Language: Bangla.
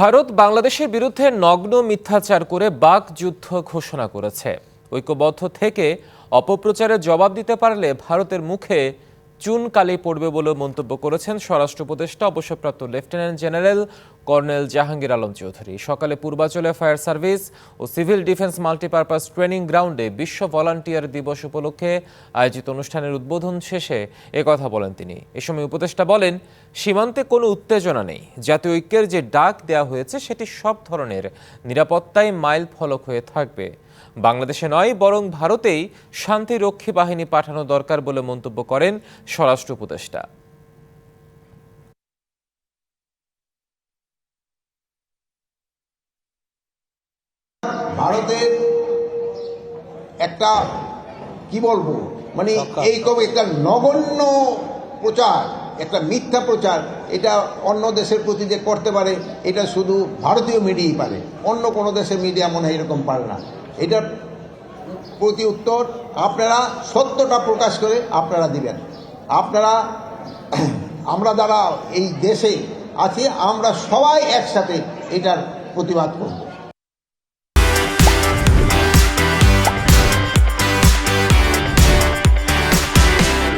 ভারত বাংলাদেশের বিরুদ্ধে নগ্ন মিথ্যাচার করে বাক যুদ্ধ ঘোষণা করেছে। ঐক্যবদ্ধ থেকে অপপ্রচারের জবাব দিতে পারলে ভারতের মুখে চুন কালি পড়বে বলে মন্তব্য করেছেন স্বরাষ্ট্র উপদেষ্টা, অবসরপ্রাপ্ত lieutenant general colonel Jahangir Alam Chowdhury. সকালে পূর্বাচলে ফায়ার সার্ভিস ও সিভিল ডিফেন্স মাল্টিপারপাস ট্রেনিং গ্রাউন্ডে বিশ্ব ভলান্টিয়ার দিবস উপলক্ষে আয়োজিত অনুষ্ঠানের উদ্বোধন শেষে কথা বলেন তিনি। এ সময় উপদেষ্টা বলেন, সীমান্তে কোনো উত্তেজনা নেই। জাতীয় ঐক্যের যে ডাক দেওয়া হয়েছে, সেটি সব ধরনের নিরাপত্তায় মাইল ফলক হয়ে থাকবে। বাংলাদেশে নয়, বরং ভারতেই শান্তিরক্ষী বাহিনী পাঠানো দরকার বলে মন্তব্য করেন স্বরাষ্ট্র উপদেষ্টা। ভারতের একটা কি বলব? মানে এইরকম একটা নগণ্য প্রচার একটা মিথ্যা প্রচার এটা অন্য দেশের প্রতি যে করতে পারে এটা শুধু ভারতীয় মিডিয়াই পারে। অন্য কোনো দেশের মিডিয়া মনে হয় এরকম পারে না। এটার প্রতি উত্তর আপনারা সত্যটা প্রকাশ করে আপনারা দিবেন। আপনারা আমরা যারা এই দেশে আছি আমরা সবাই একসাথে এটার প্রতিবাদ করব।